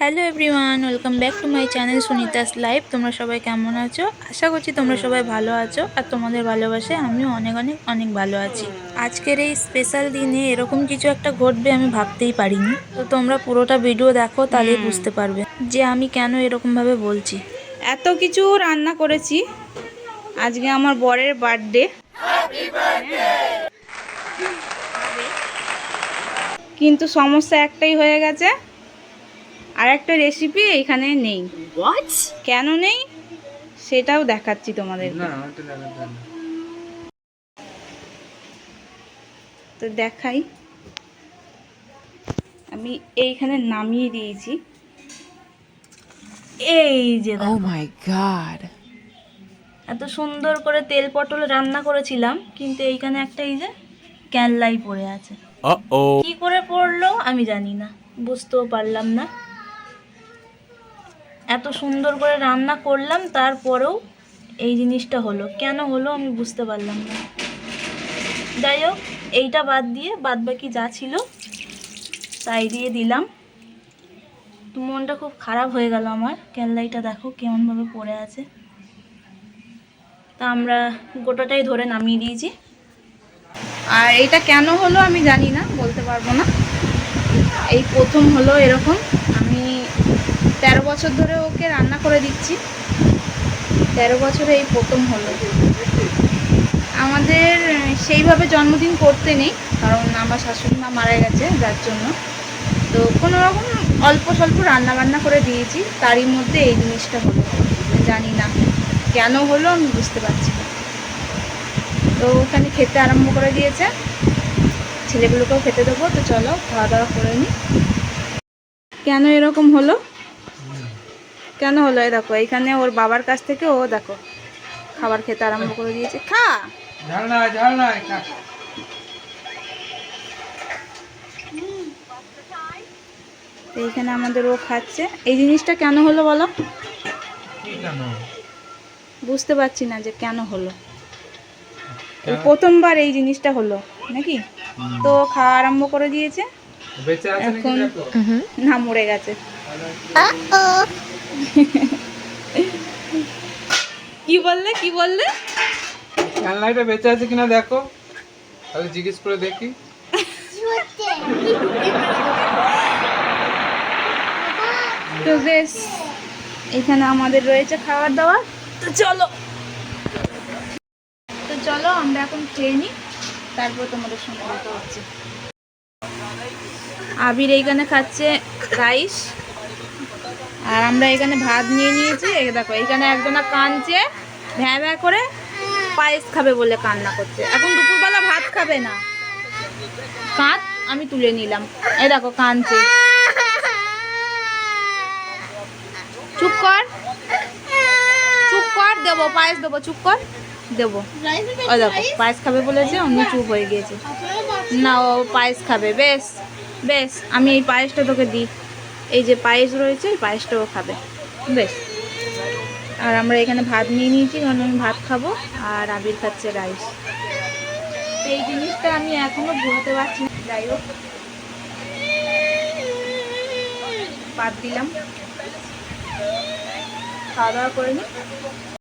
Hello everyone welcome back to my channel Sunita's live তোমরা সবাই কেমন আছো? আশা করছি তোমরা সবাই ভালো আছো আর তোমাদের ভালোবাসে আমিও অনেক অনেক অনেক ভালো আছি। আজকের এই স্পেশাল দিনে এরকম কিছু একটা ঘটবে আমি ভাবতেই পারিনি। তো তোমরা পুরোটা ভিডিও দেখো তাহলেই বুঝতে পারবে যে আমি কেন এরকমভাবে বলছি। এত কিছু রান্না করেছি। আজকে আমার বরের বার্থডে কিন্তু সমস্যা একটাই হয়ে গেছে আর একটা রেসিপি এখানে নেই। কেন নেই? সেটাও দেখাচ্ছি তোমাদের। তো দেখাই। আমি এইখানে নামিয়ে দিয়েছি। এই যে। Oh my god. এত সুন্দর করে তেল পটল রান্না করেছিলাম কিন্তু এইখানে একটা এই যে ক্যানলাই পড়ে আছে. কি করে পড়ল আমি জানি না বুঝতেও পারলাম না। এত সুন্দর করে রান্না করলাম, তারপরেও এই জিনিসটা হলো। কেন হলো আমি বুঝতে পারলাম না। যাই হোক এইটা বাদ দিয়ে বাদ বাকি যা ছিল, তাই দিয়ে দিলাম। মনটা খুব খারাপ হয়ে গেল আমার। ক্যানলাইটা দেখো কেমনভাবে পড়ে আছে। তা আমরা গোটাটাই ধরে নামিয়ে দিয়েছি। আর এটা কেন হলো আমি জানি না, বলতে পারব না। এই প্রথম হলো এরকম। আমি তেরো বছর ধরে ওকে রান্না করে দিচ্ছি। তেরো বছরে এই প্রথম হলো। আমাদের সেইভাবে জন্মদিন করতে নেই, কারণ আমার শাশুড়ি মা মারা গেছে যার জন্য। তো কোনো রকম অল্প স্বল্প রান্না বান্না করে দিয়েছি, তারই মধ্যে এই জিনিসটা হলো। জানি না কেন হলো, আমি বুঝতে পারছি না। তো ওখানে খেতে আরম্ভ করে দিয়েছে। ছেলেগুলোকেও খেতে দেবো, তো চলো খাওয়া দাওয়া করে নিই কেন এরকম হলো? কেন হলো? এই দেখো এইখানে ওর বাবার কাছ থেকে ও দেখো খাবার খেতে আরম্ভ করে দিয়েছে। খা! এইখানে আমাদের ও খাচ্ছে। এই জিনিসটা কেন হলো বলো? বুঝতে পারছি না যে কেন হলো। প্রথমবার এই জিনিসটা হলো নাকি? তো খাওয়া আরম্ভ করে দিয়েছে। এখন না মরে গেছে। কি বললে কি বললে? খেলনাটা বেঁচে আছে কিনা দেখো। তাহলে জিজ্ঞেস করে দেখি। তো বেশ এখানে আমাদের রয়েছে খাবার দাবার তো চলো। তো চলো আমরা এখন খেয়ে নিই তারপর তোমাদের সঙ্গে কথা হচ্ছে। আবির এইখানে খাচ্ছে রাইস। আর আমরা এখানে ভাত নিয়ে নিয়েছি। দেখো, এখানে একজনা কাঁদছে, ভ্যা ভ্যা করে পায়েস খাবে বলে কান্না করছে। এখন দুপুরবেলা ভাত খাবে না। কাঁদ, আমি তুলে নিলাম। এ দেখো, কাঁদছে। চুপ কর। চুপ কর, দেবো, পায়েস দেবো, চুপ কর, দেবো। ও দেখো, পায়েস খাবে বলেছে, অমনি চুপ হয়ে গিয়েছে। না, ও পায়েস খাবে, বেশ বেশ, আমি এই পায়েসটা তোকে দিই। এই যে পায়েস রয়েছে পায়েসটাও খাবে। বেশ। আর আমরা এখানে ভাত নিয়ে নিয়েছি, কারণ আমি ভাত খাব, আর আবির খাচ্ছে রাইস। এই জিনিসটা আমি এখনও ভুলতে পারছি না। যাই হোক। বাদ দিলাম। খাওয়া দাওয়া করে নিই